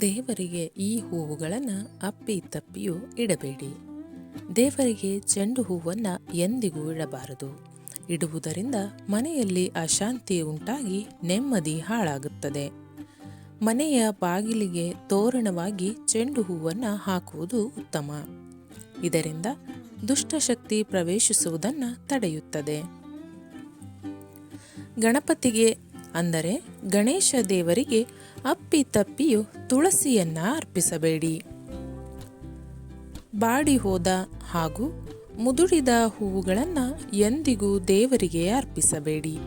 ದೇವರಿಗೆ ಈ ಹೂವುಗಳನ್ನು ಅಪ್ಪಿ ತಪ್ಪಿಯೂ ಇಡಬೇಡಿ. ದೇವರಿಗೆ ಚೆಂಡು ಹೂವನ್ನು ಎಂದಿಗೂ ಇಡಬಾರದು. ಇಡುವುದರಿಂದ ಮನೆಯಲ್ಲಿ ಅಶಾಂತಿ ಉಂಟಾಗಿ ನೆಮ್ಮದಿ ಹಾಳಾಗುತ್ತದೆ. ಮನೆಯ ಬಾಗಿಲಿಗೆ ತೋರಣವಾಗಿ ಚೆಂಡು ಹೂವನ್ನು ಹಾಕುವುದು ಉತ್ತಮ. ಇದರಿಂದ ದುಷ್ಟಶಕ್ತಿ ಪ್ರವೇಶಿಸುವುದನ್ನು ತಡೆಯುತ್ತದೆ. ಗಣಪತಿಗೆ ಅಂದರೆ ಗಣೇಶ ದೇವರಿಗೆ ಅಪ್ಪಿ ತಪ್ಪಿಯು ತುಳಸಿಯನ್ನ ಅರ್ಪಿಸಬೇಡಿ. ಬಾಡಿ ಹೋದ ಹಾಗೂ ಮುದುಡಿದ ಹೂವುಗಳನ್ನು ಎಂದಿಗೂ ದೇವರಿಗೆ ಅರ್ಪಿಸಬೇಡಿ.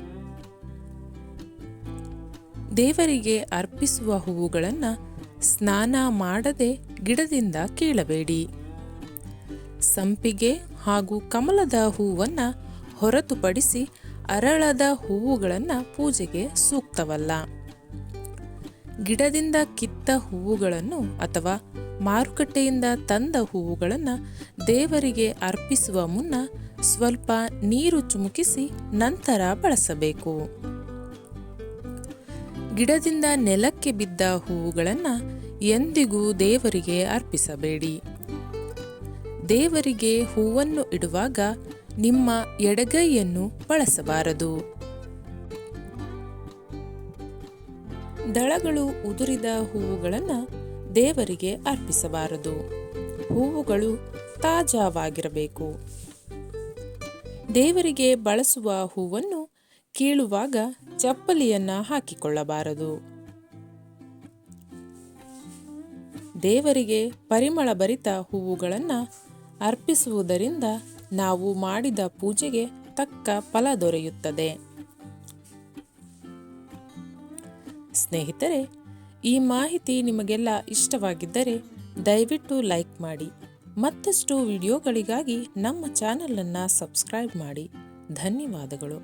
ದೇವರಿಗೆ ಅರ್ಪಿಸುವ ಹೂವುಗಳನ್ನು ಸ್ನಾನ ಮಾಡದೆ ಗಿಡದಿಂದ ಕೀಳಬೇಡಿ. ಸಂಪಿಗೆ ಹಾಗೂ ಕಮಲದ ಹೂವನ್ನು ಹೊರತುಪಡಿಸಿ ಅರಳದ ಹೂವುಗಳನ್ನು ಪೂಜೆಗೆ ಸೂಕ್ತವಲ್ಲ. ಗಿಡದಿಂದ ಕಿತ್ತ ಹೂವುಗಳನ್ನು ಅಥವಾ ಮಾರುಕಟ್ಟೆಯಿಂದ ತಂದ ಹೂವುಗಳನ್ನು ದೇವರಿಗೆ ಅರ್ಪಿಸುವ ಮುನ್ನ ಸ್ವಲ್ಪ ನೀರು ಚುಮುಕಿಸಿ ನಂತರ ಬಳಸಬೇಕು. ಗಿಡದಿಂದ ನೆಲಕ್ಕೆ ಬಿದ್ದ ಹೂವುಗಳನ್ನು ಎಂದಿಗೂ ದೇವರಿಗೆ ಅರ್ಪಿಸಬೇಡಿ. ದೇವರಿಗೆ ಹೂವನ್ನು ಇಡುವಾಗ ನಿಮ್ಮ ಎಡಗೈಯನ್ನು ಬಳಸಬಾರದು. ದಳಗಳು ಉದುರಿದ ಹೂವುಗಳನ್ನು ದೇವರಿಗೆ ಅರ್ಪಿಸಬಾರದು. ಹೂವುಗಳು ತಾಜಾವಾಗಿರಬೇಕು. ದೇವರಿಗೆ ಬಳಸುವ ಹೂವನ್ನು ಕೀಳುವಾಗ ಚಪ್ಪಲಿಯನ್ನ ಹಾಕಿಕೊಳ್ಳಬಾರದು. ದೇವರಿಗೆ ಪರಿಮಳ ಭರಿತ ಹೂವುಗಳನ್ನು ಅರ್ಪಿಸುವುದರಿಂದ ನಾವು ಮಾಡಿದ ಪೂಜೆಗೆ ತಕ್ಕ ಫಲ ದೊರೆಯುತ್ತದೆ. ಸ್ನೇಹಿತರೆ, ಈ ಮಾಹಿತಿ ನಿಮಗೆಲ್ಲ ಇಷ್ಟವಾಗಿದ್ದರೆ ದಯವಿಟ್ಟು ಲೈಕ್ ಮಾಡಿ, ಮತ್ತಷ್ಟು ವಿಡಿಯೋಗಳಿಗಾಗಿ ನಮ್ಮ ಚಾನಲನ್ನು ಸಬ್ಸ್ಕ್ರೈಬ್ ಮಾಡಿ. ಧನ್ಯವಾದಗಳು.